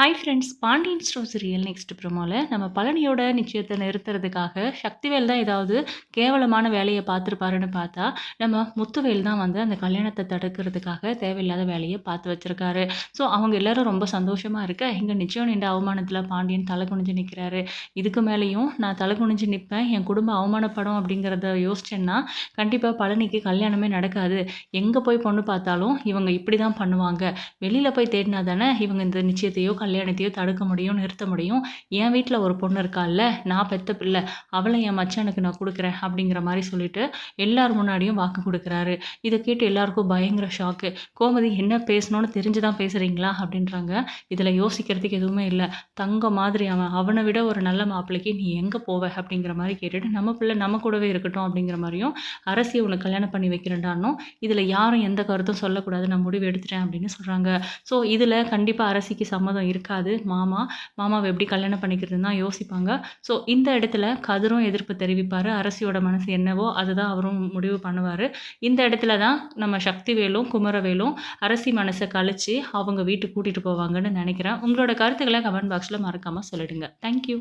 Hi friends Pandian stores real next ப்ரோமோவில் நம்ம பழனியோட நிச்சயத்தை நிறுத்துறதுக்காக சக்திவேல் தான் ஏதாவது கேவலமான வேலையை பார்த்துருப்பாருன்னு பார்த்தா நம்ம முத்துவேல் தான் வந்து அந்த கல்யாணத்தை தடுக்கிறதுக்காக தேவையில்லாத வேலையை பார்த்து வச்சுருக்காரு. ஸோ அவங்க எல்லாரும் ரொம்ப சந்தோஷமாக இருக்க இங்கே நிச்சயம் நின்ற அவமானத்தில் பாண்டியன் தலை குனிஞ்சு நிற்கிறாரு இதுக்கு மேலேயும் நான் தலை குனிஞ்சு நிற்பேன் என் குடும்பம் அவமானப்படும் அப்படிங்கிறத யோசிச்சேன்னா கண்டிப்பாக பழனிக்கு கல்யாணமே நடக்காது. எங்கே போய் பொண்ணு பார்த்தாலும் இவங்க இப்படி தான் பண்ணுவாங்க. வெளியில் போய் தேடினா தானே இவங்க இந்த நிச்சயத்தையோ கல்யாணம் கல்யாணத்தையோ தடுக்க முடியும் நிறுத்த முடியும். என் வீட்டில் ஒரு பொண்ணு இருக்கால்ல நான் பெத்த பிள்ளை அவளை என் மச்சானுக்கு நான் கொடுக்குறேன் அப்படிங்கிற மாதிரி சொல்லிட்டு எல்லார் முன்னாடியும் வாக்கு கொடுக்குறாரு. இதை கேட்டு எல்லாருக்கும் பயங்கர ஷாக்கு கோமதி என்ன பேசணும்னு தெரிஞ்சு தான் பேசுகிறீங்களா அப்படின்றாங்க. இதில் யோசிக்கிறதுக்கு எதுவுமே இல்லை. தங்க மாதிரி அவன் அவனை விட ஒரு நல்ல மாப்பிள்ளைக்கு நீ எங்கே போவ? அப்படிங்கிற மாதிரி கேட்டுட்டு நம்ம பிள்ளை நம்ம கூடவே இருக்கட்டும் அப்படிங்கிற மாதிரியும் அரசியை உனக்கு கல்யாணம் பண்ணி வைக்கிறேன்டானும் இதில் யாரும் எந்த கருத்தும் சொல்லக்கூடாது. நான் முடிவு எடுத்துட்டேன் அப்படின்னு சொல்கிறாங்க ஸோ இதில் கண்டிப்பாக அரசிக்கு சம்மதம் இருக்காது. மாமா மாமாவை எப்படி கல்யாணம் பண்ணிக்கிறதுன்னு தான் யோசிப்பாங்க. ஸோ இந்த இடத்துல கதிரும் எதிர்ப்பு தெரிவிப்பார். அரசியோட மனசு என்னவோ அதுதான் அவரும் முடிவு பண்ணுவார். இந்த இடத்துல தான் நம்ம சக்திவேலும் குமரவேலும் அரசி மனசை கழித்து அவங்க வீட்டுக்கு கூட்டிகிட்டு போவாங்கன்னு நினைக்கிறேன். உங்களோட கருத்துக்களை கமெண்ட் பாக்ஸில் மறக்காமல் சொல்லிடுங்க. தேங்க்யூ